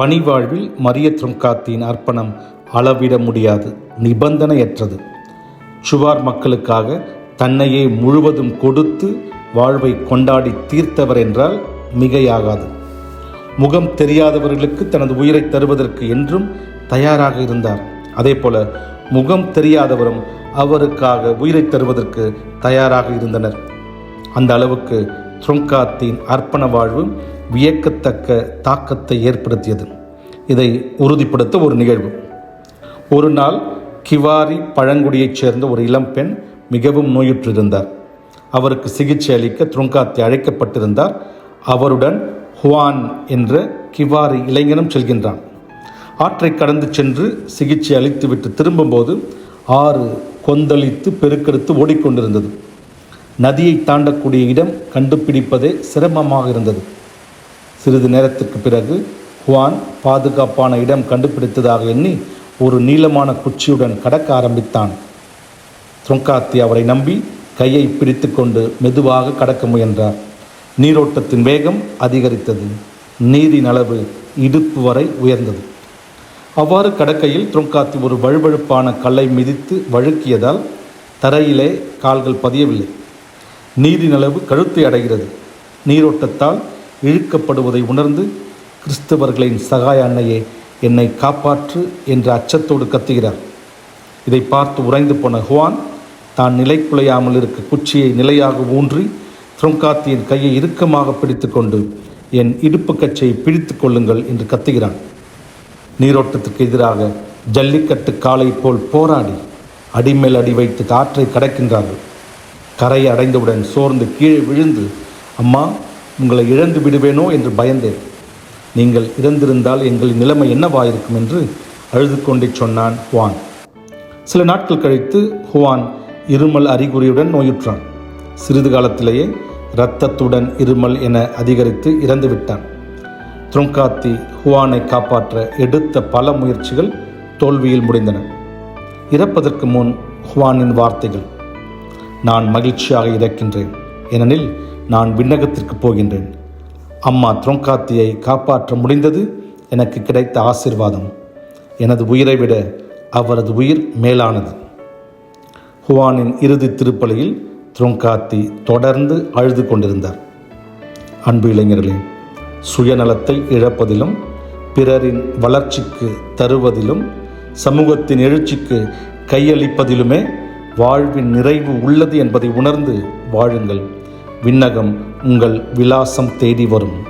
பணிவாழ்வில் மரிய காத்தியின் அர்ப்பணம் அளவிட முடியாது நிபந்தனையற்றது. சுவார் மக்களுக்காக தன்னையே முழுவதும் கொடுத்து வாழ்வை கொண்டாடி தீர்த்தவர் என்றால் மிகையாகாது. முகம் தெரியாதவர்களுக்கு தனது உயிரை தருவதற்கு என்றும் தயாராக இருந்தார். அதே போல முகம் தெரியாதவரும் அவருக்காக உயிரை தருவதற்கு தயாராக இருந்தனர். அந்த அளவுக்கு த்ருங்காத்தின் அர்ப்பண வாழ்வு வியக்கத்தக்க தாக்கத்தை ஏற்படுத்தியது. இதை உறுதிப்படுத்த ஒரு நிகழ்வு. ஒரு நாள் கிவாரி பழங்குடியைச் சேர்ந்த ஒரு இளம்பெண் மிகவும் நோயுற்றிருந்தார். அவருக்கு சிகிச்சை அளிக்க த்ருங்காத்தி அழைக்கப்பட்டிருந்தார். அவருடன் ஹுவான் என்ற கிவாரி இளைஞனும் செல்கின்றான். ஆற்றை கடந்து சென்று சிகிச்சை அளித்துவிட்டு திரும்பும்போது ஆறு கொந்தளித்து பெருக்கெடுத்து ஓடிக்கொண்டிருந்தது. நதியை தாண்டக்கூடிய இடம் கண்டுபிடிப்பதே சிரமமாக இருந்தது. சிறிது நேரத்திற்கு பிறகு ஹுவான் பாதுகாப்பான இடம் கண்டுபிடித்ததாக எண்ணி ஒரு நீளமான குச்சியுடன் கடக்க ஆரம்பித்தான். துரங்காத்தி அவரை நம்பி கையை பிடித்துக்கொண்டு மெதுவாக கடக்க முயன்றார். நீரோட்டத்தின் வேகம் அதிகரித்தது. நீரின் அளவு இடுப்பு வரை உயர்ந்தது. அவ்வாறு கடக்கையில் த்ரொங்காத்தி ஒரு வழுவழுப்பான கல்லை மிதித்து வழுக்கியதால் தரையிலே கால்கள் பதியவில்லை. நீரின் அளவு கழுத்தை அடைகிறது. நீரோட்டத்தால் இழுக்கப்படுவதை உணர்ந்து கிறிஸ்தவர்களின் சகாய அன்னையே என்னை காப்பாற்று என்ற அச்சத்தோடு கத்துகிறார். இதை பார்த்து உறைந்து போன ஹுவான் தான் நிலை குலையாமல் இருக்க குச்சியை நிலையாக ஊன்றி த்ரொங்காத்தியின் கையை இறுக்கமாக பிடித்துக்கொண்டு என் இடுப்பு கச்சையை பிடித்து கொள்ளுங்கள் என்று கத்துகிறான். நீரோட்டத்துக்கு எதிராக ஜல்லிக்கட்டு காலை போல் போராடி அடிமேல் அடி வைத்து காற்றை கடக்கின்றார்கள். கரையை அடைந்தவுடன் சோர்ந்து கீழே விழுந்து அம்மா உங்களை இழந்து விடுவேனோ? என்று பயந்தேன். நீங்கள் இறந்திருந்தால் எங்களின் நிலைமை என்னவாயிருக்கும்? என்று அழுது கொண்டே சொன்னான் ஹுவான். சில நாட்கள் கழித்து ஹுவான் இருமல் அறிகுறியுடன் நோயுற்றான். சிறிது காலத்திலேயே இரத்தத்துடன் இருமல் என அதிகரித்து இறந்து விட்டான். த்ருங்காத்தி ஹுவானை காப்பாற்ற எடுத்த பல முயற்சிகள் தோல்வியில் முடிந்தன. இறப்பதற்கு முன் ஹுவானின் வார்த்தைகள் நான் மகிழ்ச்சியாக இறக்கின்றேன் ஏனெனில் நான் விண்ணகத்திற்கு போகின்றேன். அம்மா துரோங்காத்தியை காப்பாற்ற முடிந்தது எனக்கு கிடைத்த ஆசிர்வாதம். எனது உயிரை விட அவரது உயிர் மேலானது. ஹுவானின் இறுதி திருப்பலியில் துரோங்காத்தி தொடர்ந்து அழுது கொண்டிருந்தார். அன்பு இளைஞர்களே சுயநலத்தை இழப்பதிலும் பிறரின் வளர்ச்சிக்கு தருவதிலும் சமூகத்தின் எழுச்சிக்கு கையளிப்பதிலுமே வாழ்வின் நிறைவு உள்ளது என்பதை உணர்ந்து வாழுங்கள். விண்ணகம் உங்கள் விலாசம் தேடி வரும்.